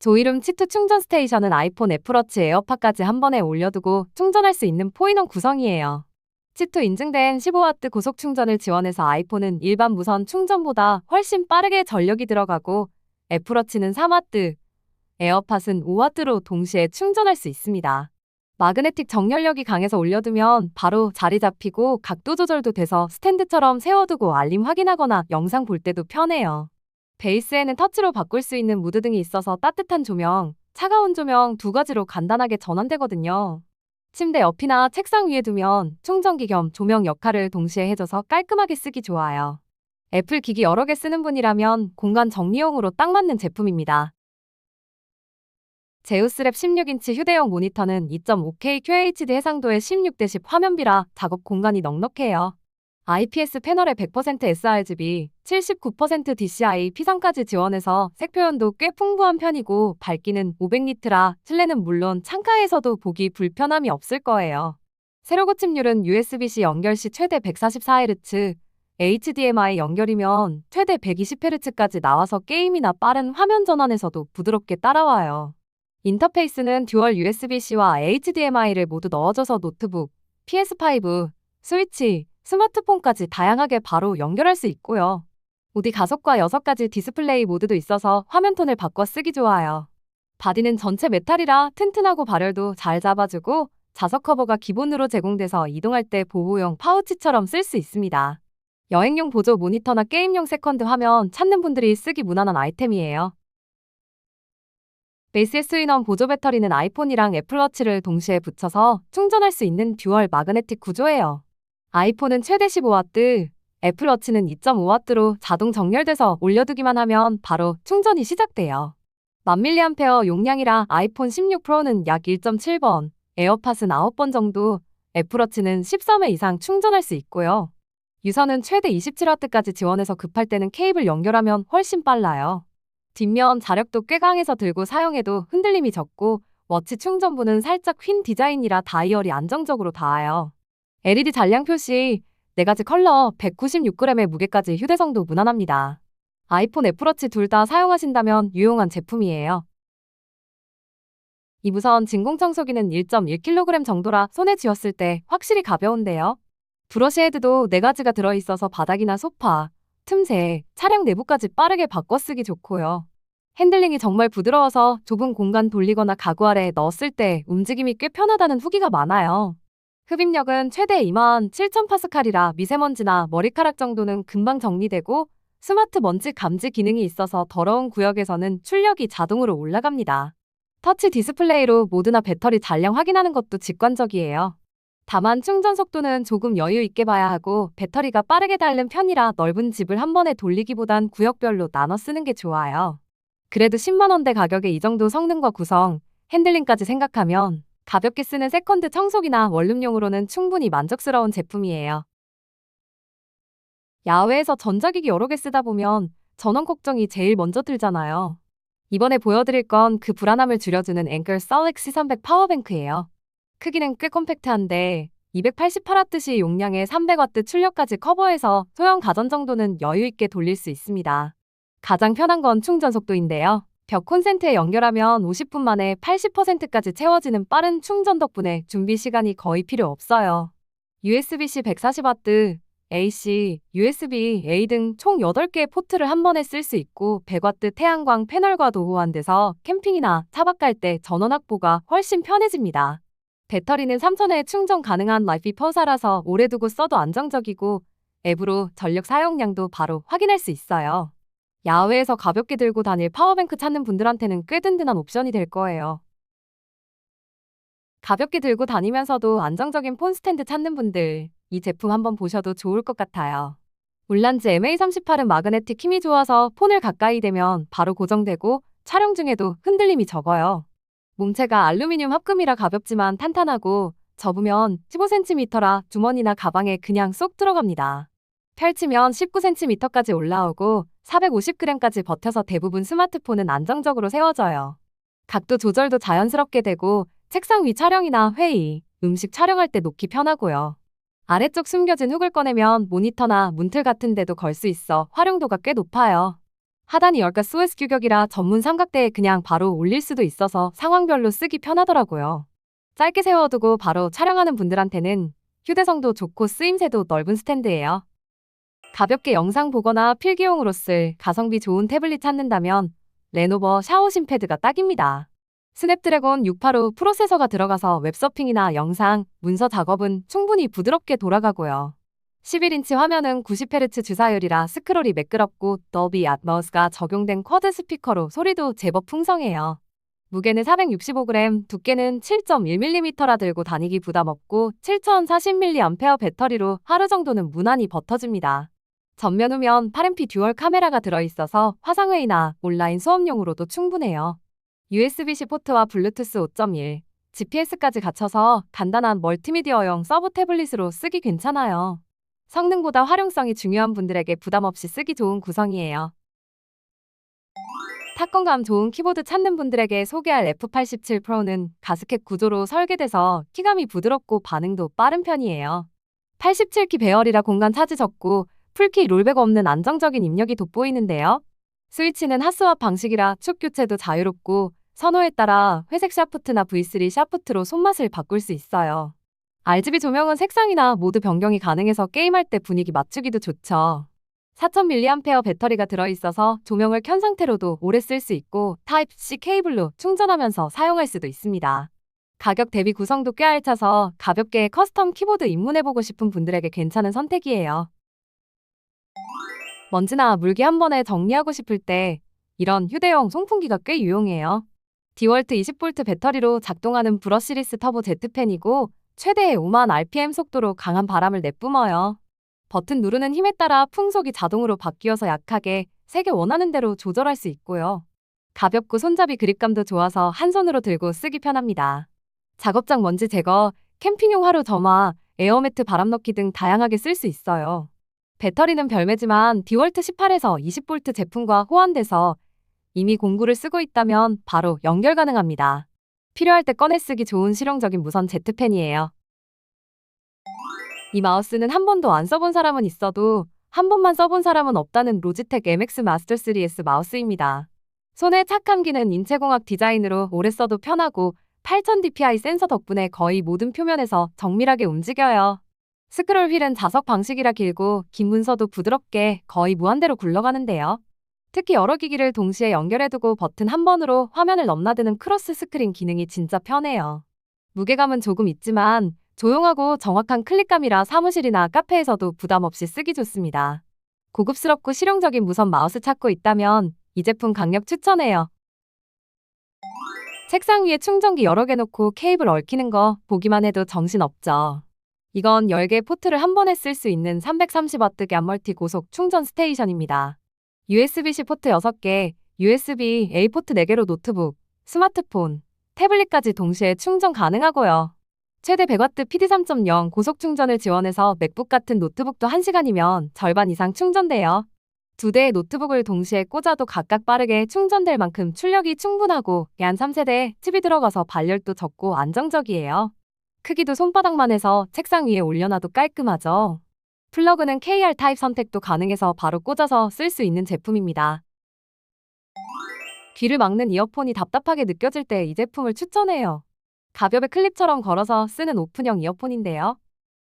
조이룸 치투 충전 스테이션은 아이폰 애플워치 에어팟까지 한 번에 올려두고 충전할 수 있는 포인원 구성이에요. 치투 인증된 15W 고속 충전을 지원해서 아이폰은 일반 무선 충전보다 훨씬 빠르게 전력이 들어가고 애플워치는 3W, 에어팟은 5W로 동시에 충전할 수 있습니다. 마그네틱 정렬력이 강해서 올려두면 바로 자리 잡히고 각도 조절도 돼서 스탠드처럼 세워두고 알림 확인하거나 영상 볼 때도 편해요. 베이스에는 터치로 바꿀 수 있는 무드 등이 있어서 따뜻한 조명, 차가운 조명 두 가지로 간단하게 전환되거든요. 침대 옆이나 책상 위에 두면 충전기 겸 조명 역할을 동시에 해줘서 깔끔하게 쓰기 좋아요. 애플 기기 여러 개 쓰는 분이라면 공간 정리용으로 딱 맞는 제품입니다. 제우스랩 16인치 휴대용 모니터는 2.5K QHD 해상도의 16대10 화면비라 작업 공간이 넉넉해요. IPS 패널에 100% sRGB, 79% DCI P3까지 지원해서 색 표현도 꽤 풍부한 편이고 밝기는 500니트라 실내는 물론 창가에서도 보기 불편함이 없을 거예요. 세로 고침률은 USB-C 연결 시 최대 144Hz, HDMI 연결이면 최대 120Hz까지 나와서 게임이나 빠른 화면 전환에서도 부드럽게 따라와요. 인터페이스는 듀얼 USB-C와 HDMI를 모두 넣어줘서 노트북, PS5, 스위치, 스마트폰까지 다양하게 바로 연결할 수 있고요. 우디 가속과 6가지 디스플레이 모드도 있어서 화면 톤을 바꿔 쓰기 좋아요. 바디는 전체 메탈이라 튼튼하고 발열도 잘 잡아주고 자석 커버가 기본으로 제공돼서 이동할 때 보호용 파우치처럼 쓸 수 있습니다. 여행용 보조 모니터나 게임용 세컨드 화면 찾는 분들이 쓰기 무난한 아이템이에요. 베이스 스인원 보조 배터리는 아이폰이랑 애플워치를 동시에 붙여서 충전할 수 있는 듀얼 마그네틱 구조예요. 아이폰은 최대 15W, 애플워치는 2.5W로 자동 정렬돼서 올려두기만 하면 바로 충전이 시작돼요. 1000mAh 용량이라 아이폰 16 프로는 약 1.7번, 에어팟은 9번 정도, 애플워치는 13회 이상 충전할 수 있고요. 유선은 최대 27W까지 지원해서 급할 때는 케이블 연결하면 훨씬 빨라요. 뒷면 자력도 꽤 강해서 들고 사용해도 흔들림이 적고 워치 충전부는 살짝 휜 디자인이라 다이얼이 안정적으로 닿아요. LED 잔량 표시, 4가지 컬러, 196g의 무게까지 휴대성도 무난합니다. 아이폰 애플워치 둘 다 사용하신다면 유용한 제품이에요. 이 무선 진공청소기는 1.1kg 정도라 손에 쥐었을 때 확실히 가벼운데요. 브러쉬 헤드도 4가지가 들어있어서 바닥이나 소파, 틈새, 차량 내부까지 빠르게 바꿔 쓰기 좋고요. 핸들링이 정말 부드러워서 좁은 공간 돌리거나 가구 아래 넣었을 때 움직임이 꽤 편하다는 후기가 많아요. 흡입력은 최대 2만 7,000파스칼이라 미세먼지나 머리카락 정도는 금방 정리되고 스마트 먼지 감지 기능이 있어서 더러운 구역에서는 출력이 자동으로 올라갑니다. 터치 디스플레이로 모드나 배터리 잔량 확인하는 것도 직관적이에요. 다만 충전 속도는 조금 여유 있게 봐야 하고 배터리가 빠르게 닳는 편이라 넓은 집을 한 번에 돌리기보단 구역별로 나눠 쓰는 게 좋아요. 그래도 10만원대 가격에 이 정도 성능과 구성, 핸들링까지 생각하면 가볍게 쓰는 세컨드 청소기나 원룸용으로는 충분히 만족스러운 제품이에요. 야외에서 전자기기 여러 개 쓰다 보면 전원 걱정이 제일 먼저 들잖아요. 이번에 보여드릴 건 그 불안함을 줄여주는 앵कर 썰렉시 300 파워뱅크예요. 크기는 꽤 컴팩트한데 288W 용량의 300W 출력까지 커버해서 소형 가전 정도는 여유 있게 돌릴 수 있습니다. 가장 편한 건 충전 속도인데요. 벽 콘센트에 연결하면 50분 만에 80%까지 채워지는 빠른 충전 덕분에 준비 시간이 거의 필요 없어요. USB-C 140W, AC, USB-A 등 총 8개의 포트를 한 번에 쓸 수 있고 100W 태양광 패널과도 호환돼서 캠핑이나 차박 갈 때 전원 확보가 훨씬 편해집니다. 배터리는 3000회 충전 가능한 라이피 퍼사라서 오래 두고 써도 안정적이고 앱으로 전력 사용량도 바로 확인할 수 있어요. 야외에서 가볍게 들고 다닐 파워뱅크 찾는 분들한테는 꽤 든든한 옵션이 될 거예요. 가볍게 들고 다니면서도 안정적인 폰 스탠드 찾는 분들, 이 제품 한번 보셔도 좋을 것 같아요. 울란즈 MA38은 마그네틱 힘이 좋아서 폰을 가까이 대면 바로 고정되고 촬영 중에도 흔들림이 적어요. 몸체가 알루미늄 합금이라 가볍지만 탄탄하고 접으면 15cm라 주머니나 가방에 그냥 쏙 들어갑니다. 펼치면 19cm까지 올라오고 450g까지 버텨서 대부분 스마트폰은 안정적으로 세워져요. 각도 조절도 자연스럽게 되고 책상 위 촬영이나 회의, 음식 촬영할 때 놓기 편하고요. 아래쪽 숨겨진 훅을 꺼내면 모니터나 문틀 같은 데도 걸 수 있어 활용도가 꽤 높아요. 하단이 열가 스웨스 규격이라 전문 삼각대에 그냥 바로 올릴 수도 있어서 상황별로 쓰기 편하더라고요. 짧게 세워두고 바로 촬영하는 분들한테는 휴대성도 좋고 쓰임새도 넓은 스탠드예요. 가볍게 영상 보거나 필기용으로 쓸 가성비 좋은 태블릿 찾는다면 레노버 샤오신 패드가 딱입니다. 스냅드래곤 685 프로세서가 들어가서 웹서핑이나 영상, 문서 작업은 충분히 부드럽게 돌아가고요. 11인치 화면은 90Hz 주사율이라 스크롤이 매끄럽고 더비 atmos가 적용된 쿼드 스피커로 소리도 제법 풍성해요. 무게는 465g, 두께는 7.1mm라 들고 다니기 부담 없고 7040mAh 배터리로 하루 정도는 무난히 버텨줍니다. 전면 후면 8MP 듀얼 카메라가 들어있어서 화상회의나 온라인 수업용으로도 충분해요. USB-C 포트와 블루투스 5.1, GPS까지 갖춰서 간단한 멀티미디어용 서브 태블릿으로 쓰기 괜찮아요. 성능보다 활용성이 중요한 분들에게 부담 없이 쓰기 좋은 구성이에요. 타건감 좋은 키보드 찾는 분들에게 소개할 F87 프로는 가스켓 구조로 설계돼서 키감이 부드럽고 반응도 빠른 편이에요. 87키 배열이라 공간 차지 적고 풀키 롤백 없는 안정적인 입력이 돋보이는데요. 스위치는 핫스왑 방식이라 축 교체도 자유롭고 선호에 따라 회색 샤프트나 V3 샤프트로 손맛을 바꿀 수 있어요. RGB 조명은 색상이나 모드 변경이 가능해서 게임할 때 분위기 맞추기도 좋죠. 4000mAh 배터리가 들어있어서 조명을 켠 상태로도 오래 쓸 수 있고 타입C 케이블로 충전하면서 사용할 수도 있습니다. 가격 대비 구성도 꽤 알차서 가볍게 커스텀 키보드 입문해보고 싶은 분들에게 괜찮은 선택이에요. 먼지나 물기 한 번에 정리하고 싶을 때 이런 휴대용 송풍기가 꽤 유용해요. 디월트 20V 배터리로 작동하는 브러시리스 터보 제트팬이고 최대 5만 RPM 속도로 강한 바람을 내뿜어요. 버튼 누르는 힘에 따라 풍속이 자동으로 바뀌어서 약하게 세게 원하는 대로 조절할 수 있고요. 가볍고 손잡이 그립감도 좋아서 한 손으로 들고 쓰기 편합니다. 작업장 먼지 제거, 캠핑용 하루 점화, 에어매트 바람 넣기 등 다양하게 쓸 수 있어요. 배터리는 별매지만 디월트 18에서 20V 제품과 호환돼서 이미 공구를 쓰고 있다면 바로 연결 가능합니다. 필요할 때 꺼내 쓰기 좋은 실용적인 무선 제트펜이에요. 이 마우스는 한 번도 안 써본 사람은 있어도 한 번만 써본 사람은 없다는 로지텍 MX 마스터 3S 마우스입니다. 손의 착함기는 인체공학 디자인으로 오래 써도 편하고 8000dpi 센서 덕분에 거의 모든 표면에서 정밀하게 움직여요. 스크롤 휠은 자석 방식이라 길고 긴 문서도 부드럽게 거의 무한대로 굴러가는데요. 특히 여러 기기를 동시에 연결해두고 버튼 한 번으로 화면을 넘나드는 크로스 스크린 기능이 진짜 편해요. 무게감은 조금 있지만 조용하고 정확한 클릭감이라 사무실이나 카페에서도 부담 없이 쓰기 좋습니다. 고급스럽고 실용적인 무선 마우스 찾고 있다면 이 제품 강력 추천해요. 책상 위에 충전기 여러 개 놓고 케이블 얽히는 거 보기만 해도 정신없죠. 이건 10개 포트를 한 번에 쓸 수 있는 330W 간 멀티 고속 충전 스테이션입니다. USB-C 포트 6개, USB-A 포트 4개로 노트북, 스마트폰, 태블릿까지 동시에 충전 가능하고요. 최대 100W PD3.0 고속 충전을 지원해서 맥북 같은 노트북도 1시간이면 절반 이상 충전돼요. 두 대의 노트북을 동시에 꽂아도 각각 빠르게 충전될 만큼 출력이 충분하고 얀 3세대 칩이 들어가서 발열도 적고 안정적이에요. 크기도 손바닥만 해서 책상 위에 올려놔도 깔끔하죠. 플러그는 KR 타입 선택도 가능해서 바로 꽂아서 쓸 수 있는 제품입니다. 귀를 막는 이어폰이 답답하게 느껴질 때 이 제품을 추천해요. 가볍게 클립처럼 걸어서 쓰는 오픈형 이어폰인데요.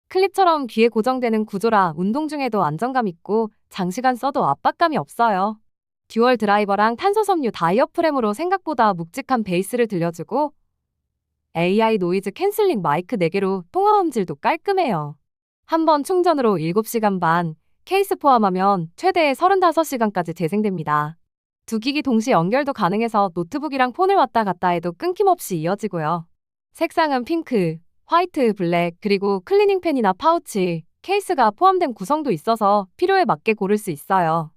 클립처럼 귀에 고정되는 구조라 운동 중에도 안정감 있고 장시간 써도 압박감이 없어요. 듀얼 드라이버랑 탄소 섬유 다이어프램으로 생각보다 묵직한 베이스를 들려주고 AI 노이즈 캔슬링 마이크 4개로 통화 음질도 깔끔해요. 한 번 충전으로 7시간 반, 케이스 포함하면 최대 35시간까지 재생됩니다. 두 기기 동시 연결도 가능해서 노트북이랑 폰을 왔다 갔다 해도 끊김없이 이어지고요. 색상은 핑크, 화이트, 블랙, 그리고 클리닝 펜이나 파우치, 케이스가 포함된 구성도 있어서 필요에 맞게 고를 수 있어요.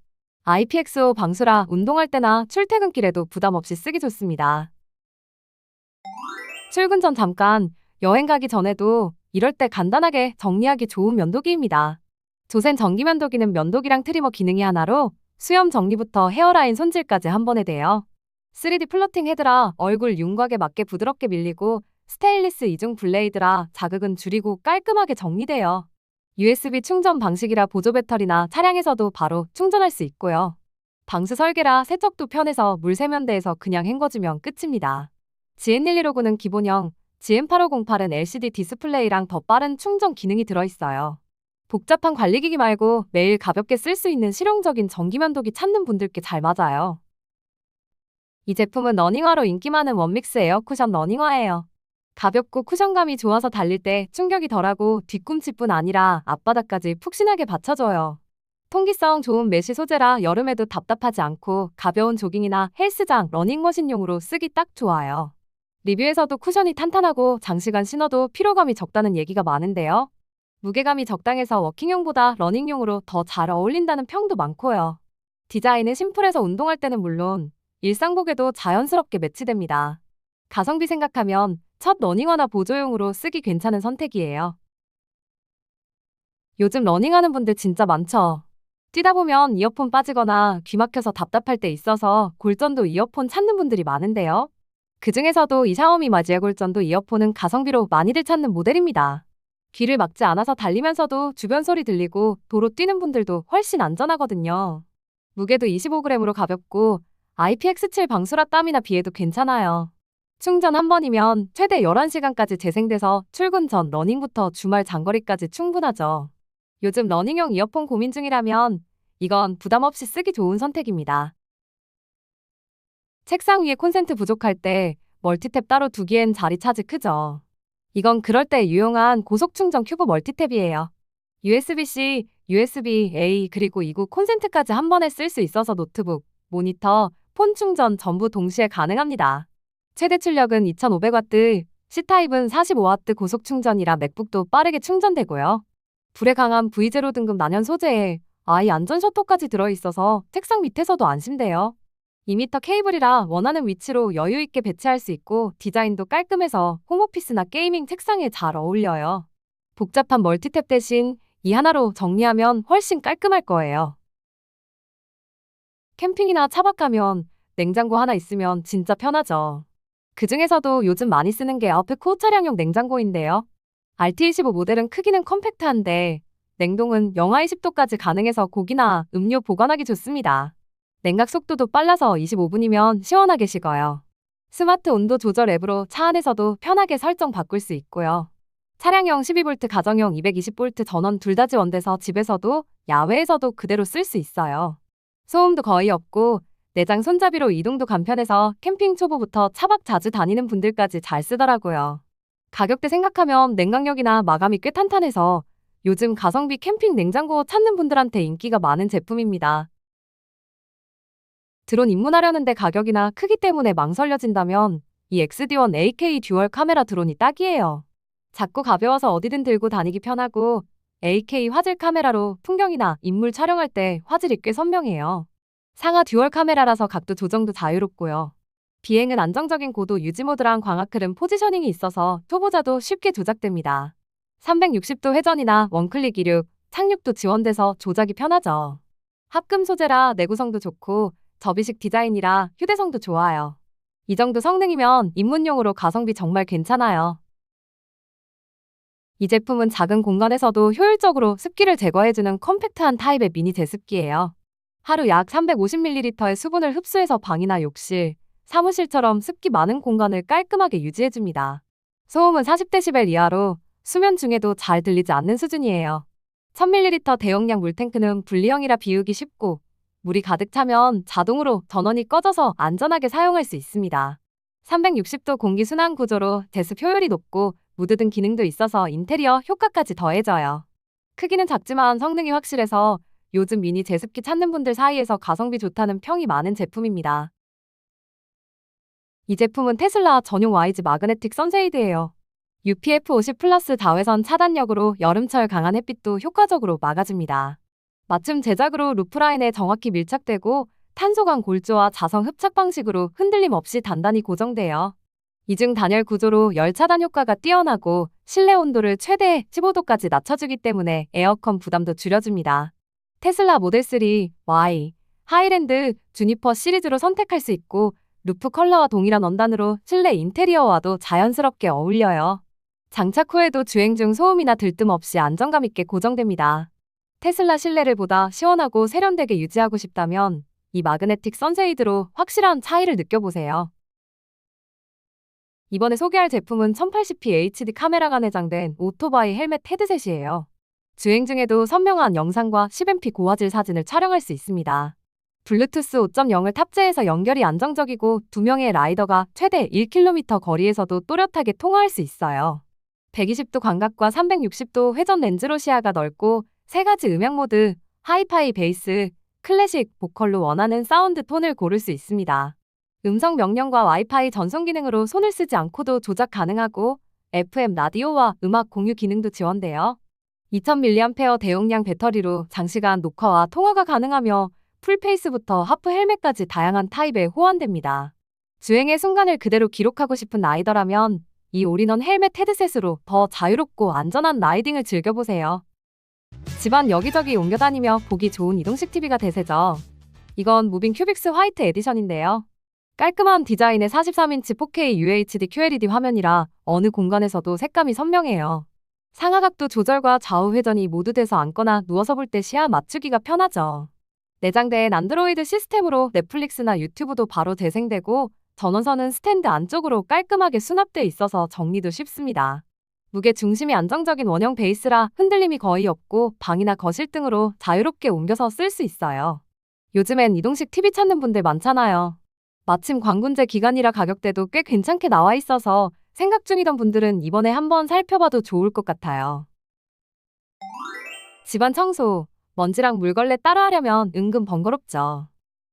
IPX5 방수라 운동할 때나 출퇴근길에도 부담 없이 쓰기 좋습니다. 출근 전 잠깐, 여행 가기 전에도 이럴 때 간단하게 정리하기 좋은 면도기입니다. 조센 전기 면도기는 면도기랑 트리머 기능이 하나로 수염 정리부터 헤어라인 손질까지 한 번에 돼요. 3D 플러팅 헤드라 얼굴 윤곽에 맞게 부드럽게 밀리고 스테인리스 이중 블레이드라 자극은 줄이고 깔끔하게 정리돼요. USB 충전 방식이라 보조 배터리나 차량에서도 바로 충전할 수 있고요. 방수 설계라 세척도 편해서 물 세면대에서 그냥 헹궈주면 끝입니다. GN1159는 기본형, GN8508은 LCD 디스플레이랑 더 빠른 충전 기능이 들어있어요. 복잡한 관리기기 말고 매일 가볍게 쓸 수 있는 실용적인 전기면도기 찾는 분들께 잘 맞아요. 이 제품은 러닝화로 인기 많은 원믹스 에어 쿠션 러닝화예요. 가볍고 쿠션감이 좋아서 달릴 때 충격이 덜하고 뒤꿈치뿐 아니라 앞바닥까지 푹신하게 받쳐줘요. 통기성 좋은 메쉬 소재라 여름에도 답답하지 않고 가벼운 조깅이나 헬스장, 러닝머신용으로 쓰기 딱 좋아요. 리뷰에서도 쿠션이 탄탄하고 장시간 신어도 피로감이 적다는 얘기가 많은데요. 무게감이 적당해서 워킹용보다 러닝용으로 더 잘 어울린다는 평도 많고요. 디자인은 심플해서 운동할 때는 물론 일상복에도 자연스럽게 매치됩니다. 가성비 생각하면 첫 러닝화나 보조용으로 쓰기 괜찮은 선택이에요. 요즘 러닝하는 분들 진짜 많죠. 뛰다 보면 이어폰 빠지거나 귀 막혀서 답답할 때 있어서 골전도 이어폰 찾는 분들이 많은데요. 그 중에서도 이 샤오미 마지아 골전도 이어폰은 가성비로 많이들 찾는 모델입니다. 귀를 막지 않아서 달리면서도 주변 소리 들리고 도로 뛰는 분들도 훨씬 안전하거든요. 무게도 25g으로 가볍고 IPX7 방수라 땀이나 비해도 괜찮아요. 충전 한 번이면 최대 11시간까지 재생돼서 출근 전 러닝부터 주말 장거리까지 충분하죠. 요즘 러닝용 이어폰 고민 중이라면 이건 부담 없이 쓰기 좋은 선택입니다. 책상 위에 콘센트 부족할 때 멀티탭 따로 두기엔 자리 차지 크죠. 이건 그럴 때 유용한 고속 충전 큐브 멀티탭이에요. USB-C, USB-A 그리고 이구 콘센트까지 한 번에 쓸 수 있어서 노트북, 모니터, 폰 충전 전부 동시에 가능합니다. 최대 출력은 2500W, C타입은 45W 고속 충전이라 맥북도 빠르게 충전되고요. 불에 강한 V0 등급 난연 소재에 아이 안전 셔터까지 들어있어서 책상 밑에서도 안심돼요. 2m 케이블이라 원하는 위치로 여유 있게 배치할 수 있고 디자인도 깔끔해서 홈오피스나 게이밍 책상에 잘 어울려요. 복잡한 멀티탭 대신 이 하나로 정리하면 훨씬 깔끔할 거예요. 캠핑이나 차박 가면 냉장고 하나 있으면 진짜 편하죠. 그 중에서도 요즘 많이 쓰는 게 코어 차량용 냉장고인데요. RT25 모델은 크기는 컴팩트한데 냉동은 영하 20도까지 가능해서 고기나 음료 보관하기 좋습니다. 냉각 속도도 빨라서 25분이면 시원하게 식어요. 스마트 온도 조절 앱으로 차 안에서도 편하게 설정 바꿀 수 있고요. 차량용 12V 가정용 220V 전원 둘 다 지원돼서 집에서도 야외에서도 그대로 쓸 수 있어요. 소음도 거의 없고 내장 손잡이로 이동도 간편해서 캠핑 초보부터 차박 자주 다니는 분들까지 잘 쓰더라고요. 가격대 생각하면 냉각력이나 마감이 꽤 탄탄해서 요즘 가성비 캠핑 냉장고 찾는 분들한테 인기가 많은 제품입니다. 드론 입문하려는데 가격이나 크기 때문에 망설여진다면 이 XD1 AK 듀얼 카메라 드론이 딱이에요. 작고 가벼워서 어디든 들고 다니기 편하고 AK 화질 카메라로 풍경이나 인물 촬영할 때 화질이 꽤 선명해요. 상하 듀얼 카메라라서 각도 조정도 자유롭고요. 비행은 안정적인 고도 유지 모드랑 광학흐름 포지셔닝이 있어서 초보자도 쉽게 조작됩니다. 360도 회전이나 원클릭 이륙, 착륙도 지원돼서 조작이 편하죠. 합금 소재라 내구성도 좋고 접이식 디자인이라 휴대성도 좋아요. 이 정도 성능이면 입문용으로 가성비 정말 괜찮아요. 이 제품은 작은 공간에서도 효율적으로 습기를 제거해주는 컴팩트한 타입의 미니 제습기예요. 하루 약 350ml의 수분을 흡수해서 방이나 욕실, 사무실처럼 습기 많은 공간을 깔끔하게 유지해줍니다. 소음은 40dB 이하로 수면 중에도 잘 들리지 않는 수준이에요. 1000ml 대용량 물탱크는 분리형이라 비우기 쉽고 물이 가득 차면 자동으로 전원이 꺼져서 안전하게 사용할 수 있습니다. 360도 공기 순환 구조로 제습 효율이 높고 무드 등 기능도 있어서 인테리어 효과까지 더해져요. 크기는 작지만 성능이 확실해서 요즘 미니 제습기 찾는 분들 사이에서 가성비 좋다는 평이 많은 제품입니다. 이 제품은 테슬라 전용 YG 마그네틱 선쉐이드예요. UPF 50 플러스 자외선 차단력으로 여름철 강한 햇빛도 효과적으로 막아줍니다. 맞춤 제작으로 루프라인에 정확히 밀착되고 탄소광 골조와 자성 흡착 방식으로 흔들림 없이 단단히 고정돼요. 이중 단열 구조로 열 차단 효과가 뛰어나고 실내 온도를 최대 15도까지 낮춰주기 때문에 에어컨 부담도 줄여줍니다. 테슬라 모델 3, Y, 하이랜드, 주니퍼 시리즈로 선택할 수 있고 루프 컬러와 동일한 원단으로 실내 인테리어와도 자연스럽게 어울려요. 장착 후에도 주행 중 소음이나 들뜸 없이 안정감 있게 고정됩니다. 테슬라 실내를 보다 시원하고 세련되게 유지하고 싶다면 이 마그네틱 선쉐이드로 확실한 차이를 느껴보세요. 이번에 소개할 제품은 1080p HD 카메라가 내장된 오토바이 헬멧 헤드셋이에요. 주행 중에도 선명한 영상과 10MP 고화질 사진을 촬영할 수 있습니다. 블루투스 5.0을 탑재해서 연결이 안정적이고 두 명의 라이더가 최대 1km 거리에서도 또렷하게 통화할 수 있어요. 120도 광각과 360도 회전 렌즈로 시야가 넓고 세 가지 음향 모드, 하이파이 베이스, 클래식, 보컬로 원하는 사운드 톤을 고를 수 있습니다. 음성 명령과 와이파이 전송 기능으로 손을 쓰지 않고도 조작 가능하고 FM 라디오와 음악 공유 기능도 지원돼요. 2000mAh 대용량 배터리로 장시간 녹화와 통화가 가능하며 풀페이스부터 하프 헬멧까지 다양한 타입에 호환됩니다. 주행의 순간을 그대로 기록하고 싶은 라이더라면 이 올인원 헬멧 헤드셋으로 더 자유롭고 안전한 라이딩을 즐겨보세요. 집안 여기저기 옮겨 다니며 보기 좋은 이동식 TV가 대세죠. 이건 무빙 큐빅스 화이트 에디션인데요. 깔끔한 디자인의 43인치 4K UHD QLED 화면이라 어느 공간에서도 색감이 선명해요. 상하각도 조절과 좌우 회전이 모두 돼서 앉거나 누워서 볼 때 시야 맞추기가 편하죠. 내장된 안드로이드 시스템으로 넷플릭스나 유튜브도 바로 재생되고 전원선은 스탠드 안쪽으로 깔끔하게 수납돼 있어서 정리도 쉽습니다. 무게 중심이 안정적인 원형 베이스라 흔들림이 거의 없고 방이나 거실 등으로 자유롭게 옮겨서 쓸 수 있어요. 요즘엔 이동식 TV 찾는 분들 많잖아요. 마침 광군제 기간이라 가격대도 꽤 괜찮게 나와 있어서 생각 중이던 분들은 이번에 한번 살펴봐도 좋을 것 같아요. 집안 청소, 먼지랑 물걸레 따로 하려면 은근 번거롭죠.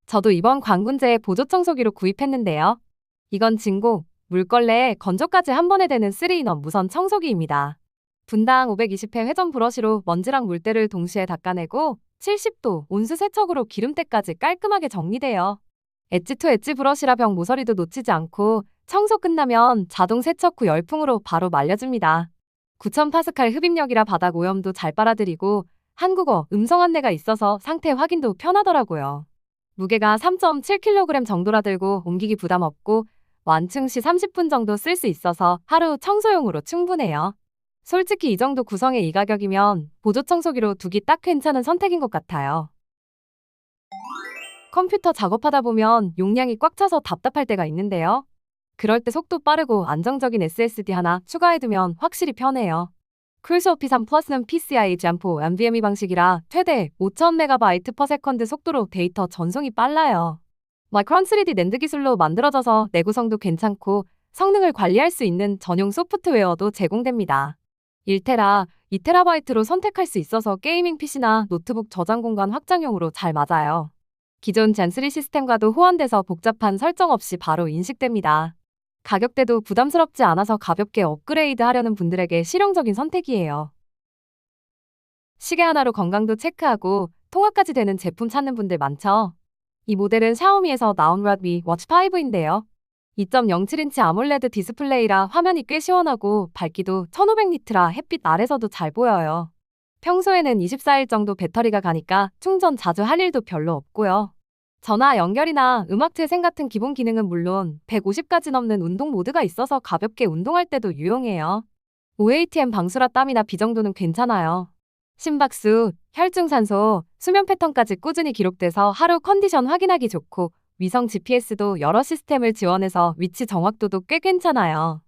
저도 이번 광군제의 보조 청소기로 구입했는데요. 이건 진공, 물걸레에 건조까지 한 번에 되는 3인원 무선 청소기입니다. 분당 520회 회전 브러쉬로 먼지랑 물때를 동시에 닦아내고 70도 온수 세척으로 기름때까지 깔끔하게 정리돼요. 엣지 투 엣지 브러쉬라 벽 모서리도 놓치지 않고 청소 끝나면 자동 세척 후 열풍으로 바로 말려줍니다. 9000 파스칼 흡입력이라 바닥 오염도 잘 빨아들이고 한국어 음성 안내가 있어서 상태 확인도 편하더라고요. 무게가 3.7kg 정도라 들고 옮기기 부담 없고 완충 시 30분 정도 쓸 수 있어서 하루 청소용으로 충분해요. 솔직히 이 정도 구성의 이 가격이면 보조 청소기로 두기 딱 괜찮은 선택인 것 같아요. 컴퓨터 작업하다 보면 용량이 꽉 차서 답답할 때가 있는데요. 그럴 때 속도 빠르고 안정적인 SSD 하나 추가해두면 확실히 편해요. 쿨쇼 P3 플러스는 PCI Gen4 NVMe 방식이라 최대 5000MB/s 속도로 데이터 전송이 빨라요. 마이크론 3D 낸드 기술로 만들어져서 내구성도 괜찮고 성능을 관리할 수 있는 전용 소프트웨어도 제공됩니다. 1테라, 2테라바이트로 선택할 수 있어서 게이밍 PC나 노트북 저장 공간 확장용으로 잘 맞아요. 기존 젠3 시스템과도 호환돼서 복잡한 설정 없이 바로 인식됩니다. 가격대도 부담스럽지 않아서 가볍게 업그레이드 하려는 분들에게 실용적인 선택이에요. 시계 하나로 건강도 체크하고 통화까지 되는 제품 찾는 분들 많죠? 이 모델은 샤오미에서 나온 라드미 워치 5인데요. 2.07인치 아몰레드 디스플레이라 화면이 꽤 시원하고 밝기도 1500니트라 햇빛 아래서도 잘 보여요. 평소에는 24일 정도 배터리가 가니까 충전 자주 할 일도 별로 없고요. 전화 연결이나 음악 재생 같은 기본 기능은 물론 150까지 넘는 운동 모드가 있어서 가볍게 운동할 때도 유용해요. OATM 방수라 땀이나 비 정도는 괜찮아요. 심박수, 혈중산소, 수면 패턴까지 꾸준히 기록돼서 하루 컨디션 확인하기 좋고 위성 GPS도 여러 시스템을 지원해서 위치 정확도도 꽤 괜찮아요.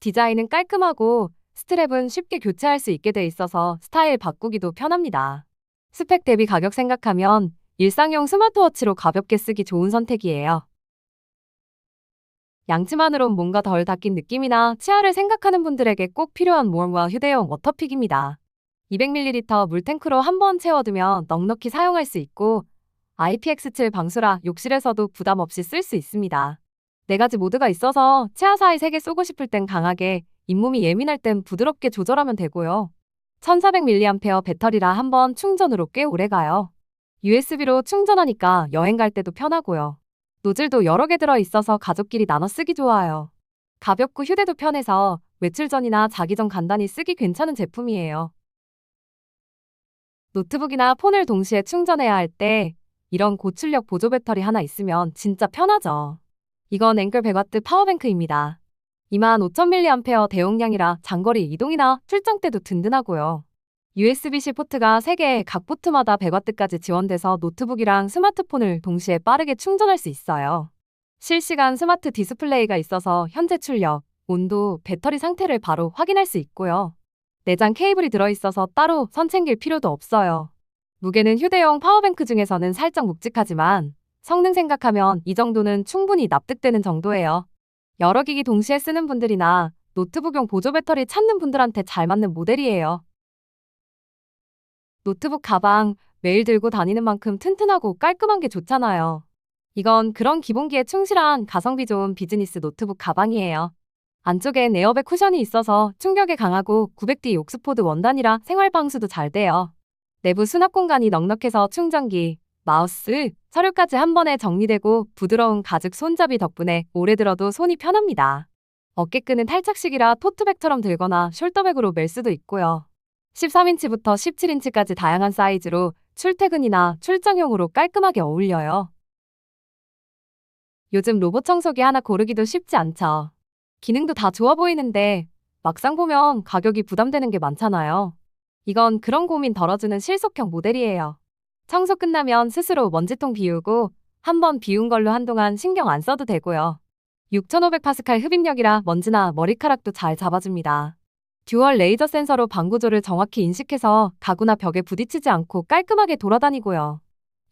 디자인은 깔끔하고 스트랩은 쉽게 교체할 수 있게 돼 있어서 스타일 바꾸기도 편합니다. 스펙 대비 가격 생각하면 일상용 스마트워치로 가볍게 쓰기 좋은 선택이에요. 양치만으론 뭔가 덜 닦인 느낌이나 치아를 생각하는 분들에게 꼭 필요한 웜과 휴대용 워터픽입니다. 200ml 물탱크로 한 번 채워두면 넉넉히 사용할 수 있고 IPX7 방수라 욕실에서도 부담 없이 쓸 수 있습니다. 네 가지 모드가 있어서 치아 사이 3개 쏘고 싶을 땐 강하게, 잇몸이 예민할 땐 부드럽게 조절하면 되고요. 1400mAh 배터리라 한 번 충전으로 꽤 오래 가요. USB로 충전하니까 여행 갈 때도 편하고요. 노즐도 여러 개 들어 있어서 가족끼리 나눠 쓰기 좋아요. 가볍고 휴대도 편해서 외출 전이나 자기 전 간단히 쓰기 괜찮은 제품이에요. 노트북이나 폰을 동시에 충전해야 할 때 이런 고출력 보조 배터리 하나 있으면 진짜 편하죠. 이건 앵글 100W 파워뱅크입니다. 25,000mAh 대용량이라 장거리 이동이나 출장 때도 든든하고요. USB-C 포트가 3개, 각 포트마다 100W까지 지원돼서 노트북이랑 스마트폰을 동시에 빠르게 충전할 수 있어요. 실시간 스마트 디스플레이가 있어서 현재 출력, 온도, 배터리 상태를 바로 확인할 수 있고요. 내장 케이블이 들어있어서 따로 선 챙길 필요도 없어요. 무게는 휴대용 파워뱅크 중에서는 살짝 묵직하지만 성능 생각하면 이 정도는 충분히 납득되는 정도예요. 여러 기기 동시에 쓰는 분들이나 노트북용 보조 배터리 찾는 분들한테 잘 맞는 모델이에요. 노트북 가방 매일 들고 다니는 만큼 튼튼하고 깔끔한 게 좋잖아요. 이건 그런 기본기에 충실한 가성비 좋은 비즈니스 노트북 가방이에요. 안쪽엔 에어백 쿠션이 있어서 충격에 강하고 900D 옥스포드 원단이라 생활 방수도 잘 돼요. 내부 수납 공간이 넉넉해서 충전기, 마우스, 서류까지 한 번에 정리되고 부드러운 가죽 손잡이 덕분에 오래 들어도 손이 편합니다. 어깨끈은 탈착식이라 토트백처럼 들거나 숄더백으로 멜 수도 있고요. 13인치부터 17인치까지 다양한 사이즈로 출퇴근이나 출장용으로 깔끔하게 어울려요. 요즘 로봇 청소기 하나 고르기도 쉽지 않죠. 기능도 다 좋아 보이는데 막상 보면 가격이 부담되는 게 많잖아요. 이건 그런 고민 덜어주는 실속형 모델이에요. 청소 끝나면 스스로 먼지통 비우고 한 번 비운 걸로 한동안 신경 안 써도 되고요. 6500파스칼 흡입력이라 먼지나 머리카락도 잘 잡아줍니다. 듀얼 레이저 센서로 방구조를 정확히 인식해서 가구나 벽에 부딪히지 않고 깔끔하게 돌아다니고요.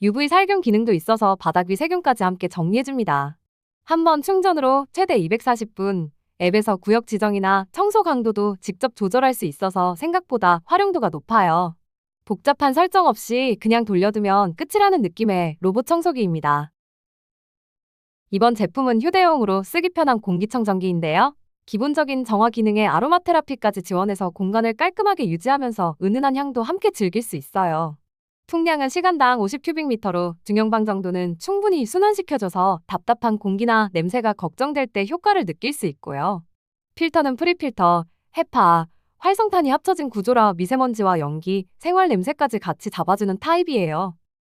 UV 살균 기능도 있어서 바닥 위 세균까지 함께 정리해줍니다. 한 번 충전으로 최대 240분, 앱에서 구역 지정이나 청소 강도도 직접 조절할 수 있어서 생각보다 활용도가 높아요. 복잡한 설정 없이 그냥 돌려두면 끝이라는 느낌의 로봇 청소기입니다. 이번 제품은 휴대용으로 쓰기 편한 공기청정기인데요. 기본적인 정화 기능에 아로마 테라피까지 지원해서 공간을 깔끔하게 유지하면서 은은한 향도 함께 즐길 수 있어요. 풍량은 시간당 50큐빅미터로 중형방 정도는 충분히 순환시켜줘서 답답한 공기나 냄새가 걱정될 때 효과를 느낄 수 있고요. 필터는 프리필터, 헤파, 활성탄이 합쳐진 구조라 미세먼지와 연기, 생활 냄새까지 같이 잡아주는 타입이에요.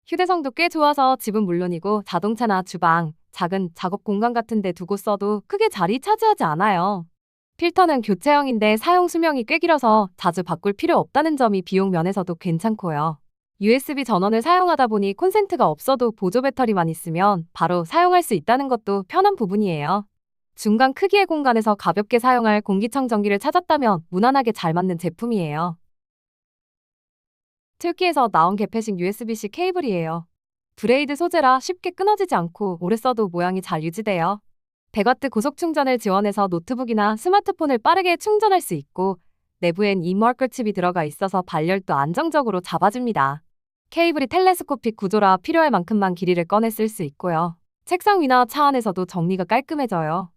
휴대성도 꽤 좋아서 집은 물론이고 자동차나 주방, 작은 작업 공간 같은 데 두고 써도 크게 자리 차지하지 않아요. 필터는 교체형인데 사용 수명이 꽤 길어서 자주 바꿀 필요 없다는 점이 비용 면에서도 괜찮고요. USB 전원을 사용하다 보니 콘센트가 없어도 보조 배터리만 있으면 바로 사용할 수 있다는 것도 편한 부분이에요. 중간 크기의 공간에서 가볍게 사용할 공기청정기를 찾았다면 무난하게 잘 맞는 제품이에요. 튀르키에서 나온 개폐식 USB-C 케이블이에요. 브레이드 소재라 쉽게 끊어지지 않고 오래 써도 모양이 잘 유지돼요. 100W 고속 충전을 지원해서 노트북이나 스마트폰을 빠르게 충전할 수 있고 내부엔 이머클 칩이 들어가 있어서 발열도 안정적으로 잡아줍니다. 케이블이 텔레스코픽 구조라 필요할 만큼만 길이를 꺼내 쓸 수 있고요. 책상 위나 차 안에서도 정리가 깔끔해져요.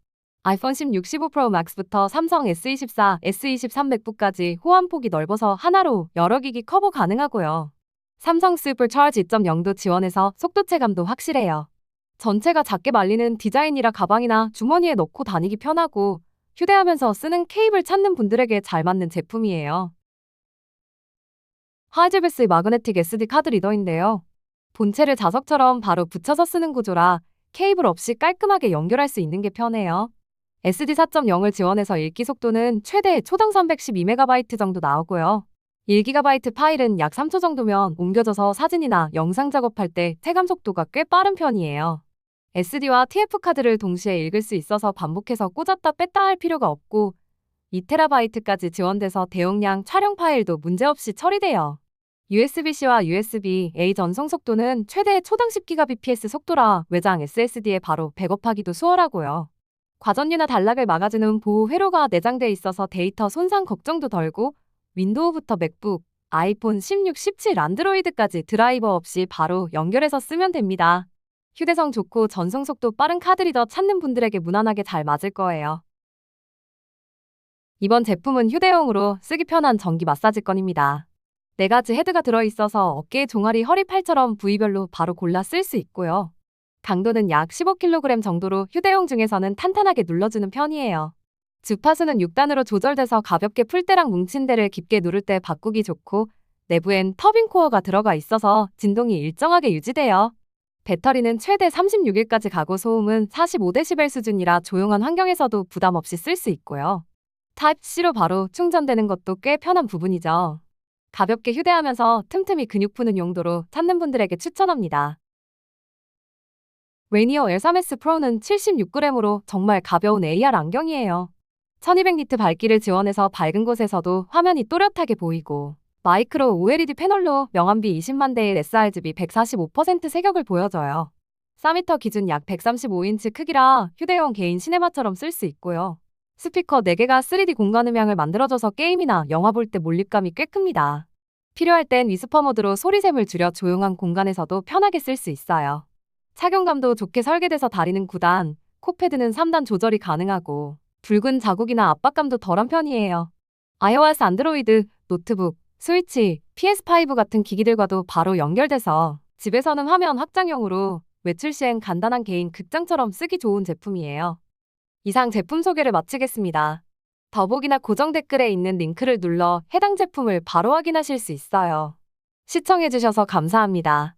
아이폰 16, 15 프로 맥스부터 삼성 S24, S23 맥북까지 호환폭이 넓어서 하나로 여러 기기 커버 가능하고요. 삼성 슈퍼차지 2.0도 지원해서 속도 체감도 확실해요. 전체가 작게 말리는 디자인이라 가방이나 주머니에 넣고 다니기 편하고 휴대하면서 쓰는 케이블 찾는 분들에게 잘 맞는 제품이에요. 하이즈베스 마그네틱 SD 카드 리더인데요. 본체를 자석처럼 바로 붙여서 쓰는 구조라 케이블 없이 깔끔하게 연결할 수 있는 게 편해요. SD 4.0을 지원해서 읽기 속도는 최대 초당 312MB 정도 나오고요. 1GB 파일은 약 3초 정도면 옮겨져서 사진이나 영상 작업할 때 체감 속도가 꽤 빠른 편이에요. SD와 TF 카드를 동시에 읽을 수 있어서 반복해서 꽂았다 뺐다 할 필요가 없고 2TB까지 지원돼서 대용량 촬영 파일도 문제없이 처리돼요. USB-C와 USB-A 전송 속도는 최대 초당 10Gbps 속도라 외장 SSD에 바로 백업하기도 수월하고요. 과전류나 단락을 막아주는 보호 회로가 내장돼 있어서 데이터 손상 걱정도 덜고 윈도우부터 맥북, 아이폰 16, 17 안드로이드까지 드라이버 없이 바로 연결해서 쓰면 됩니다. 휴대성 좋고 전송 속도 빠른 카드리더 찾는 분들에게 무난하게 잘 맞을 거예요. 이번 제품은 휴대용으로 쓰기 편한 전기 마사지건입니다. 네 가지 헤드가 들어있어서 어깨 종아리 허리 팔처럼 부위별로 바로 골라 쓸 수 있고요. 강도는 약 15kg 정도로 휴대용 중에서는 탄탄하게 눌러주는 편이에요. 주파수는 6단으로 조절돼서 가볍게 풀 때랑 뭉친 데를 깊게 누를 때 바꾸기 좋고 내부엔 터빈 코어가 들어가 있어서 진동이 일정하게 유지돼요. 배터리는 최대 36일까지 가고 소음은 45dB 수준이라 조용한 환경에서도 부담 없이 쓸 수 있고요. 타입C로 바로 충전되는 것도 꽤 편한 부분이죠. 가볍게 휴대하면서 틈틈이 근육 푸는 용도로 찾는 분들에게 추천합니다. 웨니어 L3S 프로는 76g으로 정말 가벼운 AR 안경이에요. 1200니트 밝기를 지원해서 밝은 곳에서도 화면이 또렷하게 보이고 마이크로 OLED 패널로 명암비 20만 대의 sRGB 145% 색역을 보여줘요. 4m 기준 약 135인치 크기라 휴대용 개인 시네마처럼 쓸 수 있고요. 스피커 4개가 3D 공간 음향을 만들어줘서 게임이나 영화 볼 때 몰입감이 꽤 큽니다. 필요할 땐 위스퍼 모드로 소리샘을 줄여 조용한 공간에서도 편하게 쓸 수 있어요. 착용감도 좋게 설계돼서 다리는 9단, 코패드는 3단 조절이 가능하고 붉은 자국이나 압박감도 덜한 편이에요. iOS, 안드로이드, 노트북, 스위치, PS5 같은 기기들과도 바로 연결돼서 집에서는 화면 확장형으로 외출 시엔 간단한 개인 극장처럼 쓰기 좋은 제품이에요. 이상 제품 소개를 마치겠습니다. 더보기나 고정 댓글에 있는 링크를 눌러 해당 제품을 바로 확인하실 수 있어요. 시청해주셔서 감사합니다.